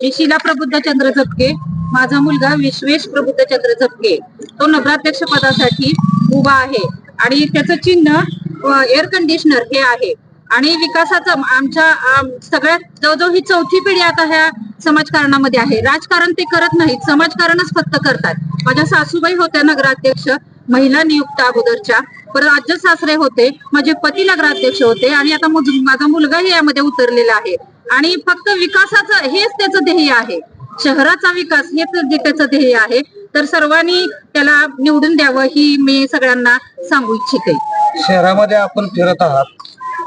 मी शिला प्रबुद्ध चंद्र झपके. माझा मुलगा विश्वेश प्रबुद्ध चंद्र झपके. तो नगराध्यक्ष पदासाठी उभा आहे. आणि त्याचं चिन्ह एअर कंडिशनर हे आहे. आणि विकासाचं आमच्या सगळ्यात जवळजवळ ही चौथी पिढी आता ह्या समाजकारणामध्ये आहे. राजकारण ते करत नाहीत. समाजकारणच फक्त करतात. माझ्या सासूबाई होत्या नगराध्यक्ष महिला नियुक्त अगोदरच्या. परत राज्य सासरे होते. माझे पती नगराध्यक्ष होते. आणि आता माझा मुलगाही यामध्ये उतरलेला आहे. आणि फक्त विकासाचं हेच त्याचं ध्येय आहे. शहराचा विकास हेच जे त्याचं ध्येय आहे. तर सर्वांनी त्याला निवडून द्यावं ही मी सगळ्यांना सांगू इच्छिते. शहरामध्ये आपण फिरत आहात.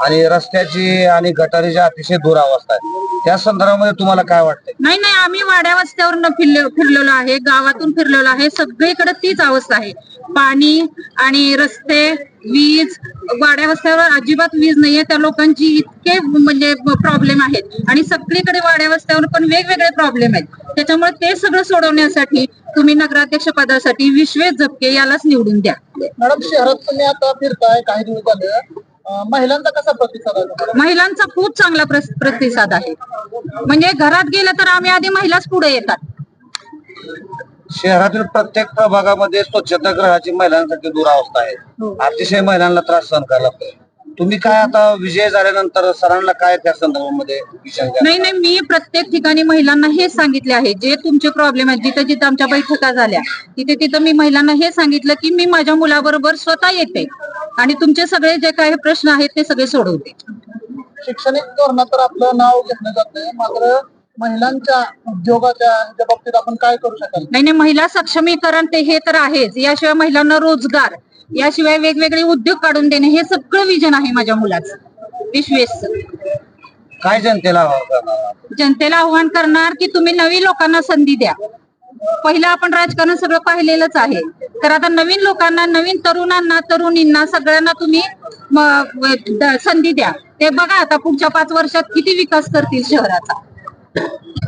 आणि रस्त्याची आणि गटारीची अतिशय दुरावस्था आहे त्या संदर्भामध्ये तुम्हाला काय वाटतंय? नाही नाही आम्ही वाड्या वस्त्यावरून फिरले फिरलेलो आहे गावातून फिरलेलो आहे. सगळीकडे तीच अवस्था आहे. पाणी आणि रस्ते वीज वाड्या वस्त्यावर अजिबात वीज नाहीये. त्या लोकांची इतके म्हणजे प्रॉब्लेम आहेत. आणि सगळीकडे वाड्या वस्त्यावर पण वेगवेगळे प्रॉब्लेम आहेत. त्याच्यामुळे ते सगळं सोडवण्यासाठी तुम्ही नगराध्यक्ष पदासाठी विश्वेश झपके यालाच निवडून द्या. मॅडम शहरात तुम्ही आता फिरताय काही दिवस झाले. महिलांचा कसा प्रतिसाद? महिलांचा खूप चांगला प्रतिसाद आहे. म्हणजे घरात गेलं तर आम्ही आधी महिलाच पुढे येतात. शहरातील प्रत्येक प्रभागामध्ये स्वच्छतागृहाची महिलांसाठी दुरावस्था आहे. अतिशय महिलांना त्रास सहन करायला लागतोय. तुम्ही काय आता विजय झाल्यानंतर सरांना काय त्या संदर्भामध्ये? नाही नाही मी प्रत्येक ठिकाणी महिलांना हेच सांगितले आहे. जे तुमचे प्रॉब्लेम आहेत जिथं जिथं आमच्या बैठका झाल्या तिथे तिथं मी महिलांना हे सांगितलं की मी माझ्या मुलाबरोबर स्वतः येते. आणि तुमचे सगळे जे काही प्रश्न आहेत ते सगळे सोडवते शैक्षणिक धोरणात तर आपलं नाव घेतलं जातंय मात्र महिलांच्या उद्योगाच्या बाबतीत आपण काय करू शकाल? नाही नाही महिला सक्षमीकरण ते हे तर आहेच. याशिवाय महिलांना रोजगार याशिवाय वेगवेगळे उद्योग काढून देणे हे सगळं विजन आहे माझ्या मुलाचं. विश्वेशचं काय जनतेला? जनतेला आव्हान करणार की तुम्ही नवीन लोकांना संधी द्या. पहिलं आपण राजकारण सगळं पाहिलेलंच आहे. तर आता नवीन लोकांना नवीन तरुणांना तरुणींना सगळ्यांना तुम्ही संधी द्या. ते बघा आता पुढच्या पाच वर्षात किती विकास करतील शहराचा.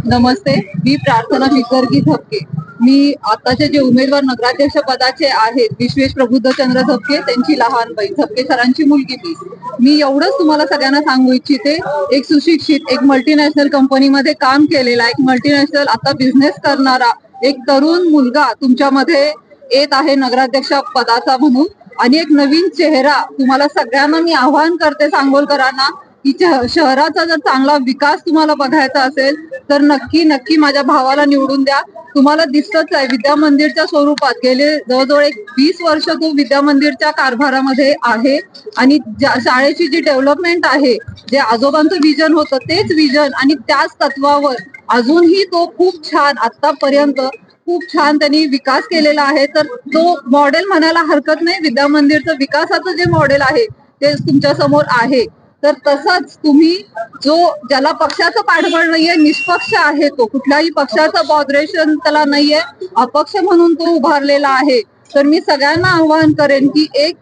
नमस्ते. मी प्रार्थना विसर्गी झपके. मी आताचे जे उमेदवार नगराध्यक्ष पदाचे आहेत विश्वेश प्रबुद्ध चंद्र झपके त्यांची लहान बहीण झपके सरांची मुलगी मी. मी एवढंच तुम्हाला सगळ्यांना सांगू इच्छिते एक सुशिक्षित एक मल्टीनॅशनल कंपनीमध्ये काम केलेला एक मल्टीनॅशनल आता बिझनेस करणारा एक तरुण मुलगा तुमच्यामध्ये येत आहे नगराध्यक्ष पदाचा म्हणून. आणि एक नवीन चेहरा तुम्हाला सगळ्यांना मी आवाहन करते सांगोलकरांना की शहराचा जर चांगला विकास तुम्हाला बघायचा असेल तर नक्की नक्की माझ्या भावाला निवडून द्या. तुम्हाला दिसतच आहे विद्या मंदिरच्या स्वरूपात गेले जवळजवळ एक वीस वर्ष तो विद्या मंदिरच्या कारभारामध्ये आहे. आणि शाळेची जी डेव्हलपमेंट आहे जे आजोबांचं विजन होतं तेच विजन आणि त्याच तत्वावर अजूनही तो खूप छान आतापर्यंत खूप छान त्यांनी विकास केलेला आहे. तर तो मॉडेल म्हणायला हरकत नाही विद्या मंदिरचं विकासाचं जे मॉडेल आहे ते तुमच्यासमोर आहे. तर तसंच तुम्ही जो ज्याला पक्षाचं पाठबळ नाहीये निष्पक्ष आहे तो. कुठल्याही पक्षाचं बॉदरेशन त्याला नाहीये अपक्ष म्हणून तो उभारलेला आहे. तर मी सगळ्यांना आवाहन करेन की एक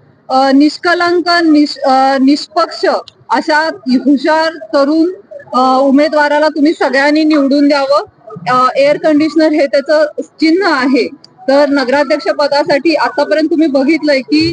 निष्कलंक निष्पक्ष अशा हुशार तरुण उमेदवाराला तुम्ही सगळ्यांनी निवडून द्यावं. एअर कंडिशनर हे त्याचं चिन्ह आहे. तर नगराध्यक्ष पदासाठी आतापर्यंत तुम्ही बघितलंय की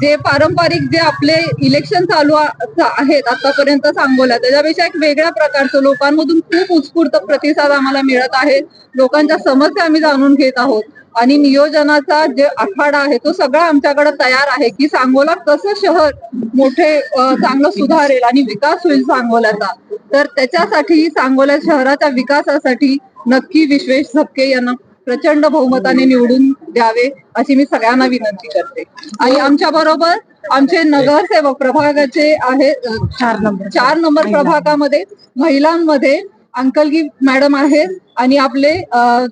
जे पारंपरिक जे आपले इलेक्शन चालू आहेत आतापर्यंत सांगोला त्याच्यापेक्षा एक वेगळ्या प्रकारचं लोकांमधून खूप उत्स्फूर्त प्रतिसाद आम्हाला मिळत आहे. लोकांच्या समस्या आम्ही जाणून घेत आहोत. आणि नियोजनाचा जे आखाडा आहे तो सगळा आमच्याकडे तयार आहे की सांगोला कसं शहर मोठे चांगलं सुधारेल आणि विकास होईल सांगोल्याचा. तर त्याच्यासाठी सांगोला शहराच्या विकासासाठी नक्की विश्वेश झपके यांना प्रचंड बहुमताने निवडून द्यावे अशी मी सगळ्यांना विनंती करते. आणि आमच्या बरोबर आमचे नगरसेवक प्रभागाचे आहे चार नंबर. चार नंबर प्रभागामध्ये महिलांमध्ये अंकलगी मॅडम आहेत आणि आपले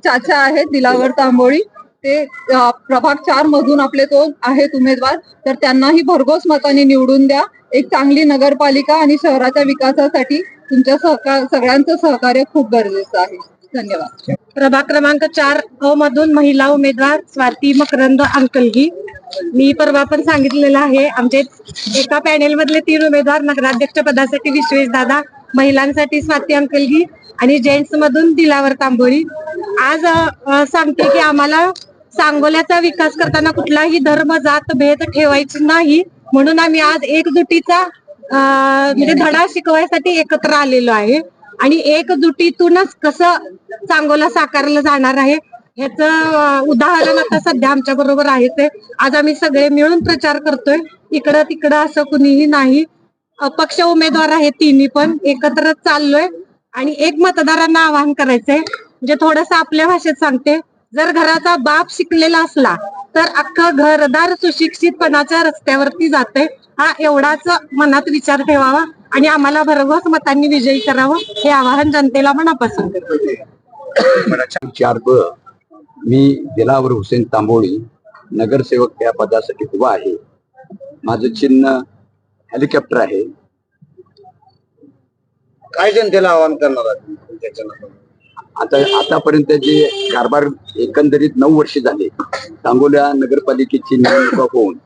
चाचा आहेत दिलावर तांबोळी. ते प्रभाग चार मधून आपले दोन आहेत उमेदवार. तर त्यांनाही भरघोस मताने निवडून द्या. एक चांगली नगरपालिका आणि शहराच्या विकासासाठी तुमच्या सहकार सगळ्यांचं सहकार्य खूप गरजेचं आहे. धन्यवाद. प्रभाग क्रमांक चार अ मधून महिला उमेदवार स्वाती मकरंद अंकलगी. मी परवा पण सांगितलेलं आहे आमचे एका पॅनेल मधले तीन उमेदवार नगराध्यक्ष पदासाठी विश्वेश दादा महिलांसाठी स्वाती अंकलगी आणि जेंट्स मधून दिलावर तांबोळी. आज सांगते की आम्हाला सांगोल्याचा विकास करताना कुठलाही धर्म जात भेद ठेवायची नाही. म्हणून आम्ही आज एकजुटीचा म्हणजे धडा शिकवायसाठी एकत्र आलेलो आहे. आणि एकजुटीतूनच कसं चांगोला साकारलं जाणार आहे ह्याच उदाहरण आता सध्या आमच्या बरोबर आहे. ते आज आम्ही सगळे मिळून प्रचार करतोय. इकडं तिकडं असं कुणीही नाही. पक्ष उमेदवार आहेत तिन्ही पण. एकत्र चाललोय. आणि एक मतदारांना आवाहन करायचंय. म्हणजे थोडस आपल्या भाषेत सांगते. जर घराचा बाप शिकलेला असला तर अख्खं घरदार सुशिक्षितपणाच्या रस्त्यावरती जाते हा एवढाच मनात विचार ठेवावा आणि आम्हाला भरघोस मतांनी विजयी करावं हे आवाहन जनतेला मनापासून करते. चार ब मी दिलावर हुसेन तांबोळी नगरसेवक त्या पदासाठी उभा आहे. माझं चिन्ह हेलिकॉप्टर आहे. काय जनतेला आवाहन करणार आता आतापर्यंत जे कारभार एकंदरीत नऊ वर्ष झाले सांगोल्या नगरपालिकेची निवडणुका होऊन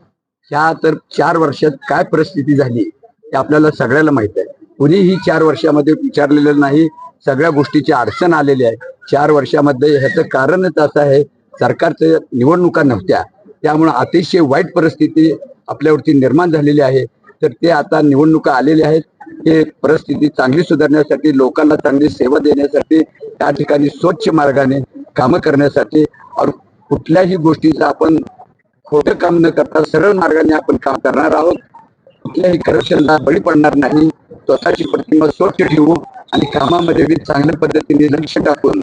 ह्या तर चार वर्षात काय परिस्थिती झाली ते आपल्याला सगळ्याला माहीत आहे. कुणीही चार वर्षामध्ये विचारलेलं नाही सगळ्या गोष्टीची अडचण आलेली आहे. चार वर्षामध्ये ह्याचं कारणच असं आहे सरकारच्या निवडणुका नव्हत्या. त्यामुळे अतिशय वाईट परिस्थिती आपल्यावरती निर्माण झालेली आहे. तर ते आता निवडणुका आलेल्या आहेत. हे परिस्थिती चांगली सुधारण्यासाठी लोकांना चांगली सेवा देण्यासाठी त्या ठिकाणी स्वच्छ मार्गाने कामं करण्यासाठी और कुठल्याही गोष्टीचा आपण खोटं काम न करता सरळ मार्गाने आपण काम करणार आहोत. कुठल्याही करप्शनला बळी पडणार नाही. स्वतःची प्रतिमा स्वच्छ ठेवू आणि कामामध्ये बी चांगल्या पद्धतीने लक्ष टाकून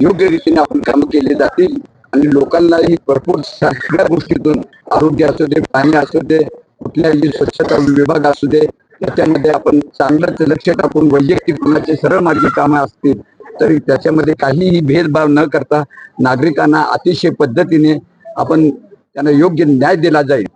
योग्य रीतीने आपण कामं केली जातील. आणि लोकांनाही भरपूर सगळ्या गोष्टीतून आरोग्य असू दे पाणी असू दे कुठल्याही स्वच्छता विभाग असू दे त्याच्यामध्ये आपण चांगलंच लक्ष टाकून वैयक्तिक कुणाचे सरळ मार्गी कामं असतील तरी त्याच्यामध्ये काहीही भेदभाव न करता नागरिकांना अतिशय पद्धतीने आपण त्यांना योग्य न्याय दिला जाईल.